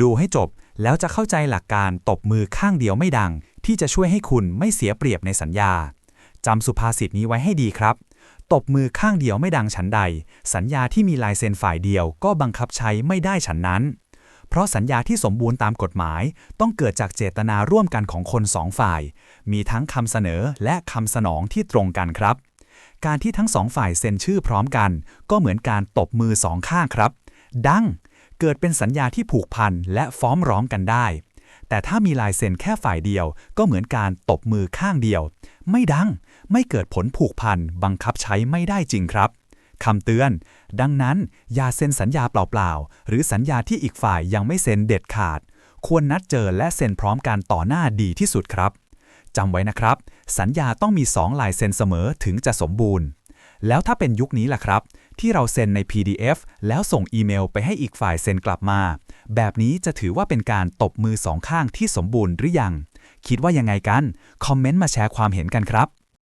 ดูให้จบแล้วจะเข้าใจหลักการตบมือข้างเดียวไม่ดัง ที่จะช่วยให้คุณไม่เสียเปรียบในสัญญาจำสุภาษิตนี้ไว้ให้ดีครับ ตบมือข้างเดียวไม่ดังฉันใด สัญญาที่มีลายเซ็นฝ่ายเดียวก็บังคับใช้ไม่ได้ฉันนั้น เพราะสัญญาที่สมบูรณ์ตามกฎหมาย ต้องเกิดจากเจตนาร่วมกันของคนสองฝ่าย มีทั้งคำเสนอและคำสนองที่ตรงกันครับ การที่ทั้งสองฝ่ายเซ็นชื่อพร้อมกัน ก็เหมือนการตบมือสองข้างครับ ดัง เกิดเป็นสัญญาที่ผูกพันและฟ้องร้องกันได้ แต่ถ้ามีลายเซ็นแค่ฝ่ายเดียว ก็เหมือนการตบมือข้างเดียว ไม่ดัง ไม่เกิดผลผูกพันบังคับใช้ไม่ได้จริงครับคำเตือน ดังนั้น อย่าเซ็นสัญญาเปล่าๆ หรือสัญญาที่อีกฝ่ายยังไม่เซ็นเด็ดขาด ควรนัดเจอและเซ็นพร้อมกันต่อหน้าดีที่สุดครับจำไว้นะครับ สัญญาต้องมี 2 ลายเซ็นเสมอถึงจะสมบูรณ์ แล้วถ้าเป็นยุคนี้ล่ะครับ ที่เราเซ็นใน PDF แล้วส่งอีเมลไปให้อีกฝ่ายเซ็นกลับมา แบบนี้จะถือว่าเป็นการตบมือสองข้างที่สมบูรณ์หรือยัง คิดว่ายังไงกัน คอมเมนต์มาแชร์ความเห็นกันครับ